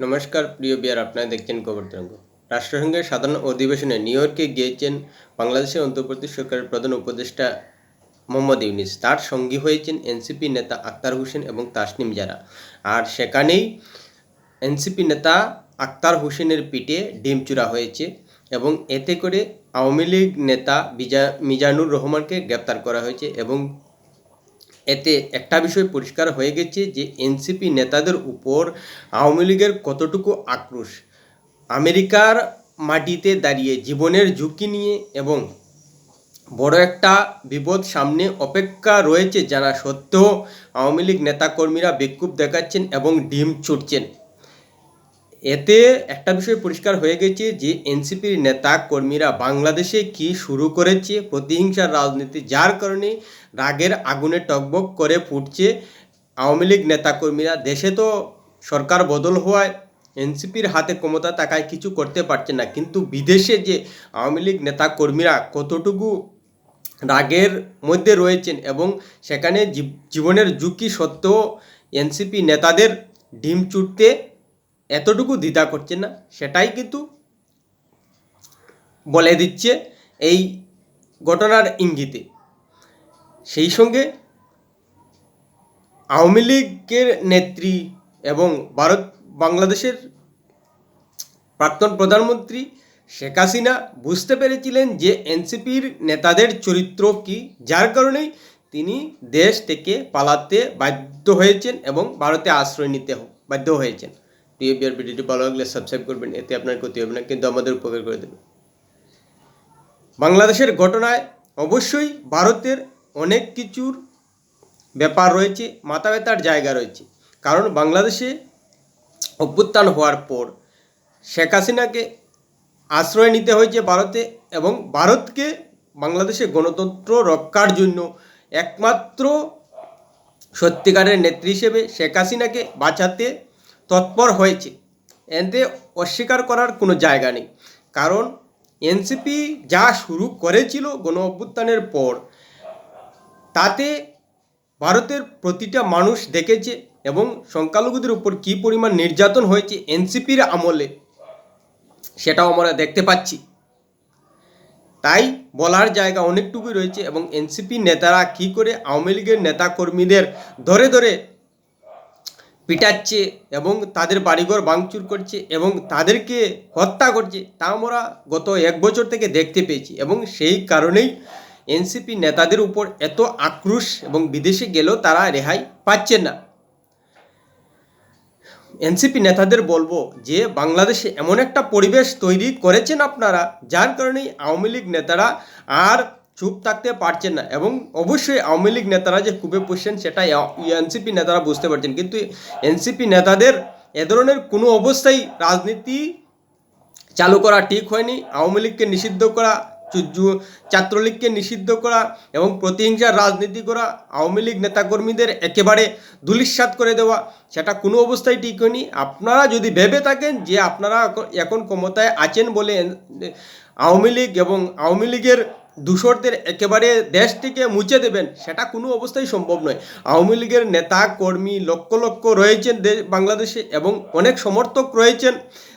নমস্কার, প্রিয় বিয়ার, আপনারা দেখছেন খবর তরঙ্গ রাষ্ট্রসংঘের সাধারণ অধিবেশনে নিউ ইয়র্কে গিয়েছেন বাংলাদেশের অন্তর্বর্তী সরকারের প্রধান উপদেষ্টা মোহাম্মদ ইউনিস। তার সঙ্গী হয়েছেন এনসিপি নেতা আক্তার হোসেন এবং তাসনিম জারা। আর সেখানেই এনসিপি নেতা আক্তার হোসেনের পিঠে ডিম চূড়া হয়েছে এবং এতে করে আওয়ামী লীগ নেতা মিজানুর রহমানকে গ্রেপ্তার করা হয়েছে এবং এতে একটা বিষয় পরিষ্কার হয়ে গেছে যে এনসিপি নেতাদের উপর আওয়ামী লীগের কতটুকু আক্রোশ? আমেরিকার মাটিতে দাঁড়িয়ে জীবনের ঝুঁকি নিয়ে এবং বড় একটা বিপদ সামনে অপেক্ষা রয়েছে যারা সত্ত্বেও আওয়ামী লীগ নেতাকর্মীরা বিক্ষোভ দেখাচ্ছেন এবং ডিম ছুটছেন। এতে একটা বিষয় পরিষ্কার হয়ে গেছে যে এনসিপির নেতা কর্মীরা বাংলাদেশে কি শুরু করেছে, প্রতিহিংসার রাজনীতি যার কারণে রাগের আগুনে টকবক করে ফুটছে, আওয়ামী লীগ নেতাকর্মীরা দেশে তো সরকার বদল হওয়ায় এনসিপির হাতে ক্ষমতা থাকায় কিছু করতে পারছে না, কিন্তু বিদেশে যে আওয়ামী লীগ নেতাকর্মীরা কতটুকু রাগের মধ্যে রয়েছেন এবং সেখানে জীব- জীবনের ঝুঁকি সত্ত্বেও এনসিপি নেতাদের ডিম চুটতে এতটুকু দ্বিধা করছে না, সেটাই কিন্তু বলে দিচ্ছে এই ঘটনার ইঙ্গিতে। সেই সঙ্গে আওয়ামী লীগের নেত্রী এবং ভারত, বাংলাদেশের প্রাক্তন প্রধানমন্ত্রী শেখ হাসিনা বুঝতে পেরেছিলেন যে এনসিপির নেতাদের চরিত্র কি, যার কারণেই তিনি দেশ থেকে পালাতে বাধ্য হয়েছেন এবং ভারতে আশ্রয় নিতে বাধ্য হয়েছেন। প্রিয় ভিডিওটি ভালো লাগলে সাবস্ক্রাইব করবেন, এতে আপনার ক্ষতি হবে না, কিন্তু আমাদের উপকার করে দেবে। বাংলাদেশের ঘটনায় অবশ্যই ভারতের অনেক কিছুর ব্যাপার রয়েছে, মাথা ব্যথার জায়গা রয়েছে। কারণ বাংলাদেশে অভ্যুত্থান হওয়ার পর শেখ হাসিনাকে আশ্রয় নিতে হয়েছে ভারতে এবং ভারতকে বাংলাদেশে গণতন্ত্র রক্ষার জন্য একমাত্র সত্যিকারের নেত্রী হিসেবে শেখ হাসিনাকে বাঁচাতে তৎপর হয়েছে। এতে অস্বীকার করার কোনো জায়গা নেই। কারণ এনসিপি যা শুরু করেছিল গণ অভ্যুত্থানের পর, তাতে ভারতের প্রতিটা মানুষ দেখেছে এবং সংখ্যালঘুদের উপর কী পরিমাণ নির্যাতন হয়েছে এনসিপির আমলে, সেটাও আমরা দেখতে পাচ্ছি। তাই বলার জায়গা অনেকটুকুই রয়েছে এবং এনসিপি নেতারা কী করে আওয়ামী লীগের নেতাকর্মীদের ধরে ধরে পিটাচ্ছে এবং তাদের বাড়িঘর ভাঙচুর করছে এবং তাদেরকে হত্যা করছে, তা আমরা গত এক বছর থেকে দেখতে পেয়েছি এবং সেই কারণেই এনসিপি নেতাদের উপর এত আক্রোশ এবং বিদেশে গেলেও তারা রেহাই পাচ্ছেন না। এনসিপি নেতাদের বলব যে, বাংলাদেশে এমন একটা পরিবেশ তৈরি করেছেন আপনারা, যার কারণে আওয়ামী লীগ নেতারা আর চুপ থাকতে পারছেন না। এবং অবশ্যই আওয়ামী লীগ নেতারা যে খুবই পুষছেন সেটা এনসিপি নেতারা বুঝতে পারছেন। কিন্তু এনসিপি নেতাদের এ ধরনের কোনো অবস্থায় রাজনীতি চালু করা ঠিক হয়নি। আওয়ামী লীগকে নিষিদ্ধ করা ছাত্রলীগকে নিষিদ্ধ করা এবং প্রতিহিংসার রাজনীতি করা, আওয়ামী লীগ নেতাকর্মীদের একেবারে দুলিশ্বাত করে দেওয়া, সেটা কোনো অবস্থায় ঠিক হয়নি। আপনারা যদি ভেবে থাকেন যে আপনারা এখন ক্ষমতায় আছেন বলে আওয়ামী লীগ এবং আওয়ামী লীগের দূষরদের একেবারে দেশ থেকে মুছে দেবেন, সেটা কোনো অবস্থায় সম্ভব নয়। আওয়ামী লীগের নেতা, কর্মী লক্ষ লক্ষ রয়েছেন বাংলাদেশে এবং অনেক সমর্থক রয়েছেন।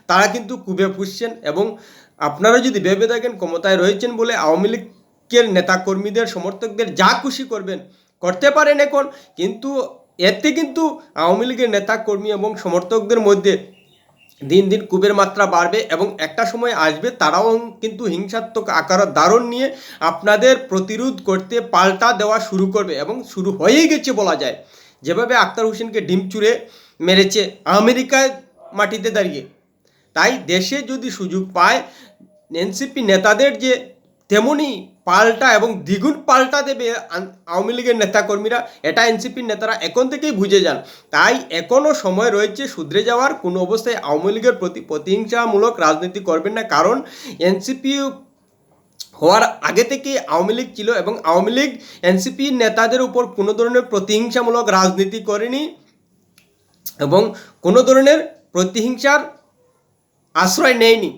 তারা কিন্তু কুবে পুষছেন এবং আপনারা যদি ভেবে থাকেন ক্ষমতায় রয়েছেন বলে আওয়ামী লীগের নেতা কর্মীদের, সমর্থকদের যা খুশি করবেন, করতে পারেন এখন। কিন্তু এতে কিন্তু আওয়ামী লীগের নেতা কর্মী এবং সমর্থকদের মধ্যে দিন দিন কুবের মাত্রা বাড়বে এবং একটা সময় আসবে তারাও কিন্তু হিংসাত্মক আকার ধারণ নিয়ে আপনাদের প্রতিরোধ করতে পাল্টা দেওয়া শুরু করবে এবং শুরু হয়েই গেছে বলা যায়। যেভাবে আক্তার হোসেনকে ডিম চুড়ে মেরেছে আমেরিকায় মাটিতে দাঁড়িয়ে। তাই দেশে যদি সুযোগ পায়, এনসিপি নেতাদের যে তেমনই পাল্টা এবং দ্বিগুণ পাল্টা দেবে আওয়ামী লীগের নেতাকর্মীরা। এটা এনসিপির নেতারা এখন থেকেই বুঝে যান। তাই এখনও সময় রয়েছে শুধরে যাওয়ার। কোনো অবস্থায় আওয়ামী লীগের প্রতি প্রতিহিংসামূলক রাজনীতি করবেন না। কারণ এনসিপি হওয়ার আগে থেকে আওয়ামী লীগ ছিল এবং আওয়ামী লীগ এনসিপি নেতাদের উপর কোনো ধরনের প্রতিহিংসামূলক রাজনীতি করেনি এবং কোনো ধরনের প্রতিহিংসার আশ্রয় নেয়নি।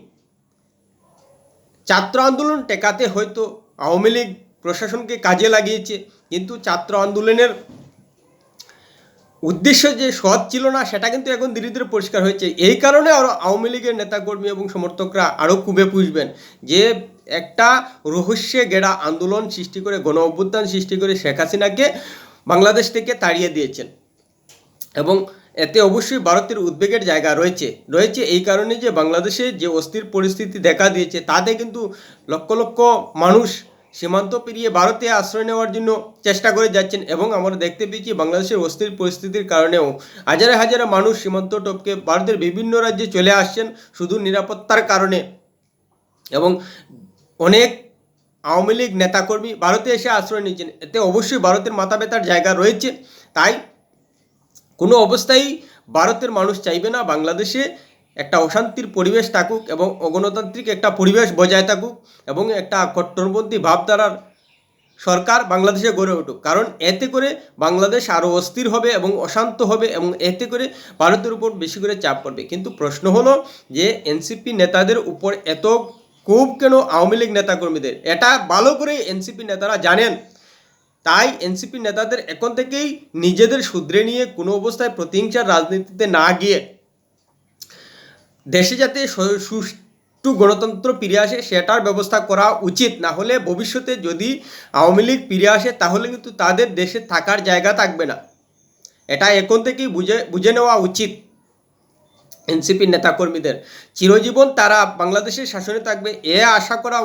ছাত্র আন্দোলন টেকাতে হয়তো আওয়ামী লীগ প্রশাসনকে কাজে লাগিয়েছে, কিন্তু ছাত্র আন্দোলনের উদ্দেশ্য যে সৎ ছিল না, সেটা কিন্তু এখন ধীরে ধীরে পরিষ্কার হয়েছে। এই কারণে আরও আওয়ামী লীগের নেতাকর্মী এবং সমর্থকরা আরও খুবই পুষবেন যে একটা রহস্যে গেড়া আন্দোলন সৃষ্টি করে, গণ অভ্যুত্থান সৃষ্টি করে শেখ হাসিনাকে বাংলাদেশ থেকে তাড়িয়ে দিয়েছেন। এবং এতে অবশ্যই ভারতের উদ্বেগের জায়গা রয়েছে। রয়েছে এই কারণে যে বাংলাদেশে যে অস্থির পরিস্থিতি দেখা দিয়েছে, তাতে কিন্তু লক্ষ লক্ষ মানুষ সীমান্ত পেরিয়ে ভারতে আশ্রয় নেওয়ার জন্য চেষ্টা করে যাচ্ছেন এবং আমরা দেখতে পেয়েছি বাংলাদেশের অস্থির পরিস্থিতির কারণেও হাজারে হাজারে মানুষ সীমান্ত টপকে ভারতের বিভিন্ন রাজ্যে চলে আসছেন শুধু নিরাপত্তার কারণে। এবং অনেক আওয়ামী লীগ নেতাকর্মী ভারতে এসে আশ্রয় নিচ্ছেন এতে অবশ্যই ভারতের মাথা ব্যথার জায়গা রয়েছে। তাই কোনো অবস্থায় ভারতের মানুষ চাইবে না বাংলাদেশে একটা অশান্তির পরিবেশ থাকুক এবং অগণতান্ত্রিক একটা পরিবেশ বজায় থাকুক এবং একটা কট্টরপন্থী ভাবধারার সরকার বাংলাদেশে গড়ে উঠুক। কারণ এতে করে বাংলাদেশ আরও অস্থির হবে এবং অশান্ত হবে এবং এতে করে ভারতের উপর বেশি করে চাপ পড়বে। কিন্তু প্রশ্ন হলো যে এনসিপি নেতাদের উপর এত খুব কেন আওয়ামী লীগ নেতাকর্মীদের? এটা ভালো করে এনসিপি নেতারা জানেন। তাই এনসিপি নেতাদের এখন থেকেই নিজেদের শুধরে নিয়ে কোনো অবস্থায় প্রতিহিংসার রাজনীতিতে না গিয়ে দেশে যাতে সুষ্ঠু গণতন্ত্র ফিরে আসে, সেটার ব্যবস্থা করা উচিত। না হলে ভবিষ্যতে যদি আওয়ামী লীগ ফিরে আসে, তাহলে কিন্তু তাদের দেশে থাকার জায়গা থাকবে না। এটা এখন থেকেই বুঝে বুঝে নেওয়া উচিত এনসিপির নেতাকর্মীদের। চিরজীবন তারা বাংলাদেশের শাসনে থাকবে, এ আশা করা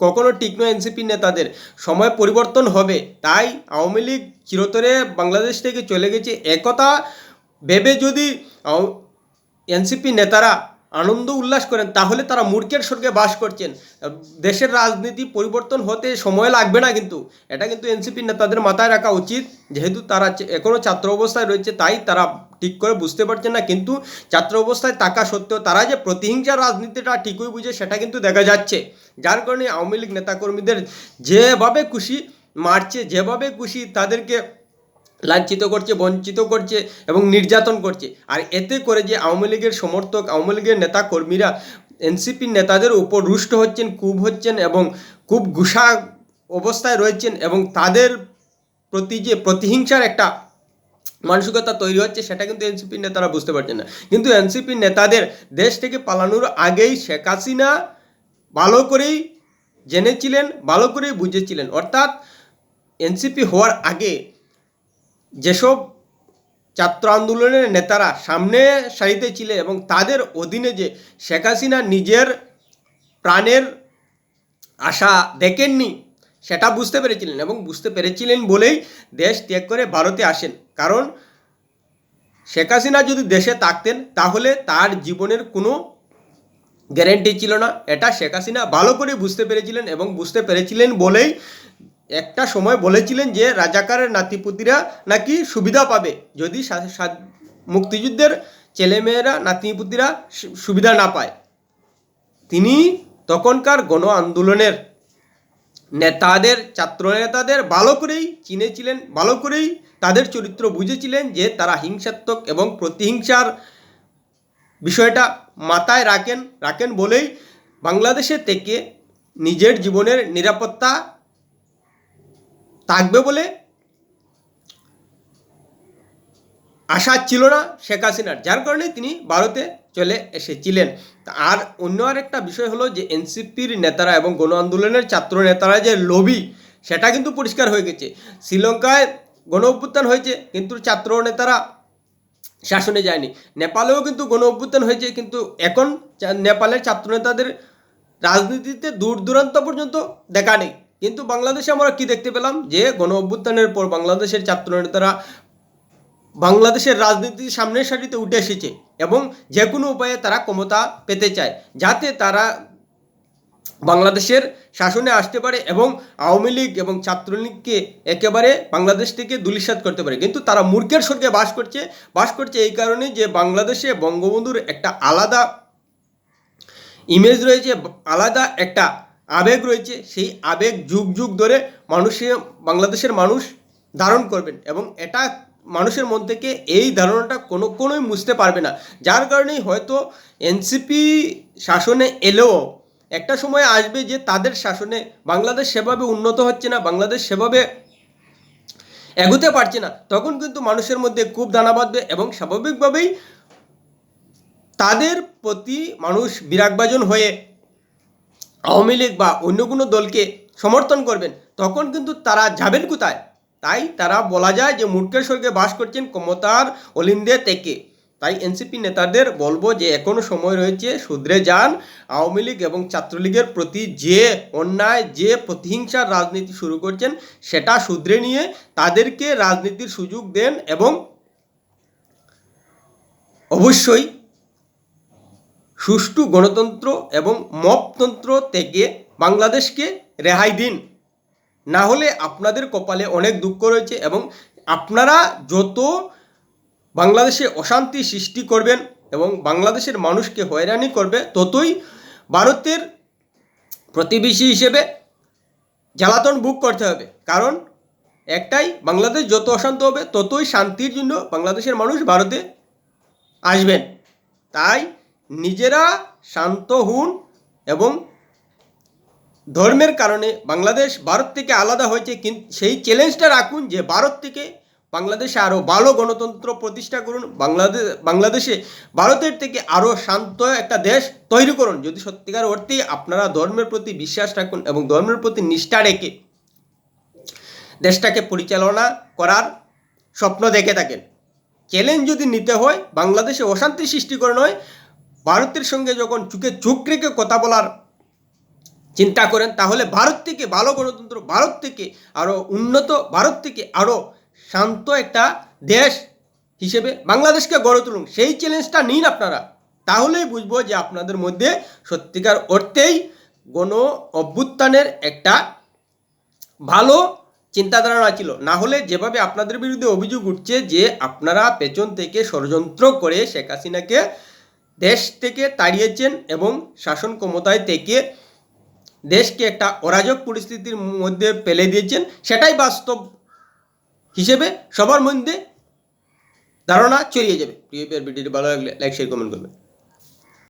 কখনো ঠিক নয় এনসিপি নেতাদের। সময় পরিবর্তন হবে, তাই আওয়ামী লীগ চিরতরে বাংলাদেশ থেকে চলে গেছে। একথা ভেবে যদি এনসিপি নেতারা আনন্দ উল্লাস করেন, তাহলে তারা মূর্খের স্বর্গে বাস করছেন। দেশের রাজনীতি পরিবর্তন হতে সময় লাগবে না কিন্তু। এটা কিন্তু এনসিপি নেতাদের মাথায় রাখা উচিত। যেহেতু তারা এখনও ছাত্র অবস্থায় রয়েছে, তাই তারা ঠিক করে বুঝতে পারছেন না। কিন্তু ছাত্র অবস্থায় থাকা সত্ত্বেও তারা যে প্রতিহিংসার রাজনীতিটা ঠিকই বুঝে, সেটা কিন্তু দেখা যাচ্ছে। যার কারণে আওয়ামী লীগ নেতাকর্মীদের যেভাবে খুশি মারছে, যেভাবে খুশি তাদেরকে লাঞ্ছিত করছে, বঞ্চিত করছে এবং নির্যাতন করছে। আর এতে করে যে আওয়ামী লীগের সমর্থক, আওয়ামী লীগের নেতা কর্মীরা এনসিপির নেতাদের উপর রুষ্ট হচ্ছেন খুব হচ্ছেন এবং খুব গুসা অবস্থায় রয়েছেন এবং তাদের প্রতি যে প্রতিহিংসার একটা মানসিকতা তৈরি হচ্ছে, সেটা কিন্তু এনসিপির নেতারা বুঝতে পারছেন না। কিন্তু এনসিপির নেতাদের দেশ থেকে পালানোর আগেই শেখ হাসিনা ভালো করেই জেনেছিলেন, ভালো করেই বুঝেছিলেন। অর্থাৎ এনসিপি হওয়ার আগে যেসব ছাত্র আন্দোলনের নেতারা সামনে সারিতে ছিলেন এবং তাদের অধীনে যে শেখ হাসিনা নিজের প্রাণের আশা দেখেননি, সেটা বুঝতে পেরেছিলেন এবং বুঝতে পেরেছিলেন বলেই দেশ ত্যাগ করে ভারতে আসেন। কারণ শেখ হাসিনা যদি দেশে থাকতেন, তাহলে তার জীবনের কোনো গ্যারেন্টি ছিল না। এটা শেখ হাসিনা ভালো করে বুঝতে পেরেছিলেন এবং বুঝতে পেরেছিলেন বলেই একটা সময় বলেছিলেন যে রাজাকারের নাতিপুতিরা নাকি সুবিধা পাবে। যদি মুক্তিযুদ্ধের ছেলেমেয়েরা, নাতিপুতিরা সুবিধা না পায়। তিনি তখনকার গণ আন্দোলনের নেতাদের ছাত্র নেতাদের ভালো করেই চিনেছিলেন, ভালো করেই তাদের চরিত্র বুঝেছিলেন যে তারা হিংসাত্মক এবং প্রতিহিংসার বিষয়টা মাথায় রাখেন রাখেন বলেই বাংলাদেশে থেকে নিজের জীবনের নিরাপত্তা থাকবে বলে আশা ছিল না শেখ হাসিনার। যার কারণে তিনি ভারতে চলে এসেছিলেন। আর অন্য আরেকটা বিষয় হলো যে এনসিপির নেতারা এবং গণ আন্দোলনের ছাত্র নেতারা যে লবি, সেটা কিন্তু পরিষ্কার হয়ে গেছে। শ্রীলঙ্কায় গণ অভ্যুত্থান হয়েছে, কিন্তু ছাত্র নেতারা শাসনে যায়নি। নেপালেও কিন্তু গণ অভ্যুত্থান হয়েছে, কিন্তু এখন নেপালের ছাত্রনেতাদের রাজনীতিতে দূর দূরান্ত পর্যন্ত দেখা নেই। কিন্তু বাংলাদেশে আমরা কি দেখতে পেলাম? যে গণ অভ্যুত্থানের পর বাংলাদেশের ছাত্রনেতারা বাংলাদেশের রাজনীতির সামনের সারিতে উঠে এসেছে এবং যে কোনো উপায়ে তারা ক্ষমতা পেতে চায়, যাতে তারা বাংলাদেশের শাসনে আসতে পারে এবং আওয়ামী লীগ এবং ছাত্রলীগকে একেবারে বাংলাদেশ থেকে দুলিশাত করতে পারে। কিন্তু তারা মূর্খের স্বর্গে বাস করছে বাস করছে এই কারণে যে বাংলাদেশে বঙ্গবন্ধুর একটা আলাদা ইমেজ রয়েছে, আলাদা একটা আবেগ রয়েছে, সেই আবেগ যুগ যুগ ধরে মানুষে, বাংলাদেশের মানুষ ধারণ করবেন এবং এটা মানুষের মন থেকে এই ধারণাটা কোনো কোনোই মুছতে পারবে না। যার কারণেই হয়তো এনসিপি শাসনে এলেও একটা সময় আসবে যে তাদের শাসনে বাংলাদেশ সেভাবে উন্নত হচ্ছে না, বাংলাদেশ সেভাবে এগোতে পারছে না, তখন কিন্তু মানুষের মধ্যে খুব দানা বাঁধবে এবং স্বাভাবিকভাবেই তাদের প্রতি মানুষ বিরাগবাজন হয়ে আওয়ামী লীগ বা অন্য কোনো দলকে সমর্থন করবেন, তখন কিন্তু তারা যাবেন কোথায়? তাই তারা বলা যায় যে মূর্খের স্বর্গে বাস করছেন ক্ষমতার অলিন্দে থেকে। তাই এনসিপি নেতাদের বলব যে এখনও সময় রয়েছে শুধরে যান। আওয়ামী লীগ এবং ছাত্রলীগের প্রতি যে অন্যায়, যে প্রতিহিংসার রাজনীতি শুরু করছেন, সেটা শুধরে নিয়ে তাদেরকে রাজনীতির সুযোগ দেন এবং অবশ্যই সুষ্ঠু গণতন্ত্র এবং মপতন্ত্র থেকে বাংলাদেশকে রেহাই দিন। না হলে আপনাদের কপালে অনেক দুঃখ রয়েছে এবং আপনারা যত বাংলাদেশে অশান্তি সৃষ্টি করবেন এবং বাংলাদেশের মানুষকে হয়রানি করবে, ততই ভারতের প্রতিবেশী হিসেবে জ্বালাতন বুক করতে হবে। কারণ একটাই, বাংলাদেশ যত অশান্ত হবে, ততই শান্তির জন্য বাংলাদেশের মানুষ ভারতে আসবেন। তাই নিজেরা শান্ত হন এবং ধর্মের কারণে বাংলাদেশ ভারত থেকে আলাদা হয়েছে কিন্তু সেই চ্যালেঞ্জটা রাখুন যে ভারত থেকে বাংলাদেশে আরও ভালো গণতন্ত্র প্রতিষ্ঠা করুন বাংলাদেশ বাংলাদেশে ভারতের থেকে আরও শান্ত একটা দেশ তৈরি করুন। যদি সত্যিকার অর্থেই আপনারা ধর্মের প্রতি বিশ্বাস রাখুন এবং ধর্মের প্রতি নিষ্ঠা রেখে দেশটাকে পরিচালনা করার স্বপ্ন দেখে থাকেন। চ্যালেঞ্জ যদি নিতে হয়, বাংলাদেশে অশান্তি সৃষ্টি করে নয় ভারতের সঙ্গে যখন চুকে চোখ রেখে কথা বলার চিন্তা করেন, তাহলে ভারত থেকে ভালো গণতন্ত্র, ভারত থেকে আরও উন্নত, ভারত থেকে আরও শান্ত একটা দেশ হিসেবে বাংলাদেশকে গড়ে তুলুন। সেই চ্যালেঞ্জটা নিন আপনারা। তাহলেই বুঝব যে আপনাদের মধ্যে সত্যিকার অর্থেই গণ অভ্যুত্থানের একটা ভালো চিন্তাধারণা ছিল। না হলে যেভাবে আপনাদের বিরুদ্ধে অভিযোগ উঠছে যে আপনারা পেছন থেকে ষড়যন্ত্র করে শেখ হাসিনাকে দেশ থেকে তাড়িয়েছেন এবং শাসন ক্ষমতায় থেকে দেশকে একটা অরাজক পরিস্থিতির মধ্যে ফেলে দিয়েছেন, সেটাই বাস্তব হিসেবে সবার মধ্যে ধারণা চলিয়ে যাবে। প্রিয় ভিডিওটি ভালো লাগলে লাইক শেয়ার কমেন্ট করবেন।